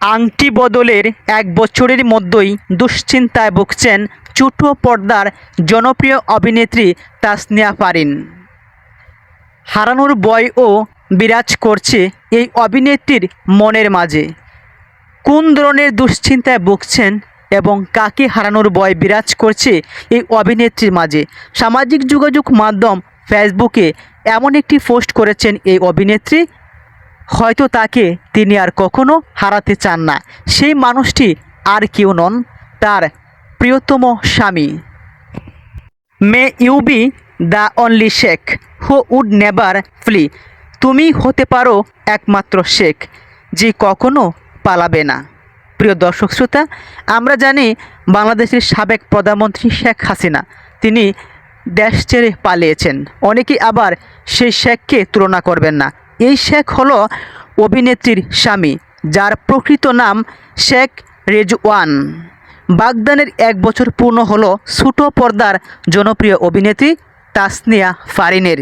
আংটি বদলের এক বছরের মধ্যেই দুশ্চিন্তায় ভুগছেন ছোট পর্দার জনপ্রিয় অভিনেত্রী তাসনিয়া পারিন হারানোর বয়ও বিরাজ করছে এই অভিনেত্রীর মনের মাঝে। কোন ধরনের দুশ্চিন্তায় ভুগছেন এবং কাকে হারানোর বয় বিরাজ করছে এই অভিনেত্রীর মাঝে? সামাজিক যোগাযোগ মাধ্যম ফেসবুকে এমন একটি পোস্ট করেছেন এই অভিনেত্রী। হয়তো তাকে তিনি আর কখনো হারাতে চান না। সেই মানুষটি আর কেউ নন, তার প্রিয়তম স্বামী। May you be the only sheikh, who would never flee. তুমি হতে পারো একমাত্র শেখ, যে কখনো পালাবে না। প্রিয় দর্শক শ্রোতা, আমরা জানি বাংলাদেশের সাবেক প্রধানমন্ত্রী শেখ হাসিনা, তিনি দেশ ছেড়ে পালিয়েছেন। অনেকেই আবার সেই শেখকে তুলনা করবেন না। এই শেখ হলো অভিনেত্রীর স্বামী, যার প্রকৃত নাম শেখ রেজওয়ান। বাগদানের এক বছর পূর্ণ হল ছোটো পর্দার জনপ্রিয় অভিনেত্রী তাসনিয়া ফারিনের।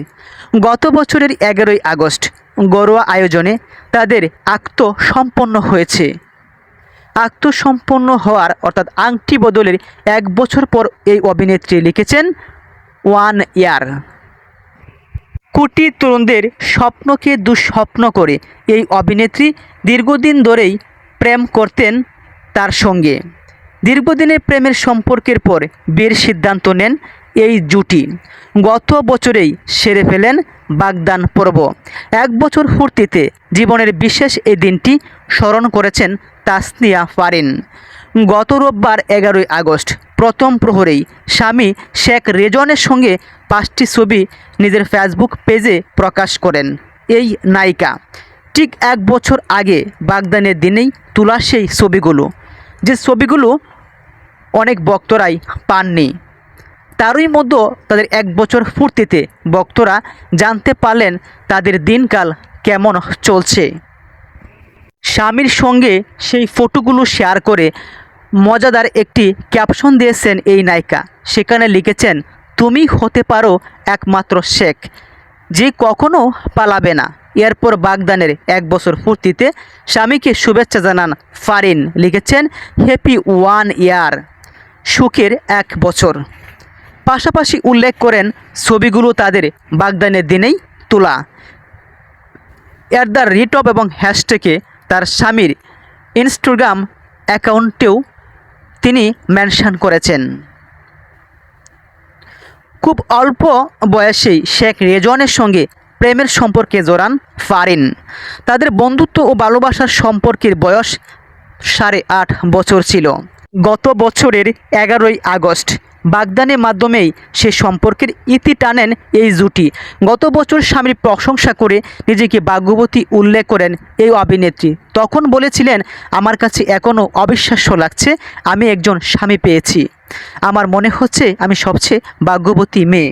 গত বছরের এগারোই আগস্ট ঘরোয়া আয়োজনে তাদের আক্ত সম্পন্ন হয়েছে। আত্মসম্পন্ন হওয়ার অর্থাৎ আংটি বদলের এক বছর পর এই অভিনেত্রী লিখেছেন, ওয়ান ইয়ার। কোটি তরুণদের স্বপ্নকে দুঃস্বপ্ন করে এই অভিনেত্রী দীর্ঘদিন ধরেই প্রেম করতেন তার সঙ্গে। দীর্ঘদিনের প্রেমের সম্পর্কের পর বিয়ের সিদ্ধান্ত নেন এই জুটি। গত বছরেই সেরে ফেলেন বাগদান পর্ব। এক বছর ফুর্তিতে জীবনের বিশেষ এই দিনটি স্মরণ করেছেন তাসনিয়া ফারিন। গত রোববার এগারোই আগস্ট, প্রথম প্রহরেই স্বামী শেখ রেজনের সঙ্গে পাঁচটি ছবি নিজের ফেসবুক পেজে প্রকাশ করেন। এই নায়িকা, ঠিক এক বছর আগে বাগদানের দিনেই তোলা সেই ছবিগুলো, যে ছবিগুলো অনেক বক্তরাই পাননি। তারই মধ্যে তাদের এক বছর ফুর্তিতে বক্তরা জানতে পারলেন তাদের দিনকাল কেমন চলছে। স্বামীর সঙ্গে সেই ফটোগুলো শেয়ার করে মজাদার একটি ক্যাপশন দিয়েছেন এই নায়িকা। সেখানে লিখেছেন, তুমি হতে পারো একমাত্র শেখ, যে কখনো পালাবে না। এরপর বাগদানের এক বছর ফুর্তিতে স্বামীকে শুভেচ্ছা জানান ফারিন। লিখেছেন হ্যাপি ওয়ান ইয়ার সুখের এক বছর। পাশাপাশি উল্লেখ করেন, ছবিগুলো তাদের বাগদানের দিনেই তোলা। এর দ্য রিটপ এবং হ্যাশট্যাগে তার স্বামীর ইনস্টাগ্রাম অ্যাকাউন্টেও তিনি মেনশন করেছেন। খুব অল্প বয়সেই শেখ রেজওয়ানের সঙ্গে প্রেমের সম্পর্কে জোরান ফারিন। তাদের বন্ধুত্ব ও ভালোবাসার সম্পর্কের বয়স সাড়ে আট বছর ছিল। গত বছরের এগারোই আগস্ট বাগদানের মাধ্যমেই সে সম্পর্কের ইতি টানেন এই জুটি। গত বছর স্বামীর প্রশংসা করে নিজেকে ভাগ্যবতী উল্লেখ করেন এই অভিনেত্রী। তখন বলেছিলেন, আমার কাছে এখনও অবিশ্বাস্য লাগছে, আমি একজন স্বামী পেয়েছি। আমার মনে হচ্ছে আমি সবচেয়ে ভাগ্যবতী মেয়ে।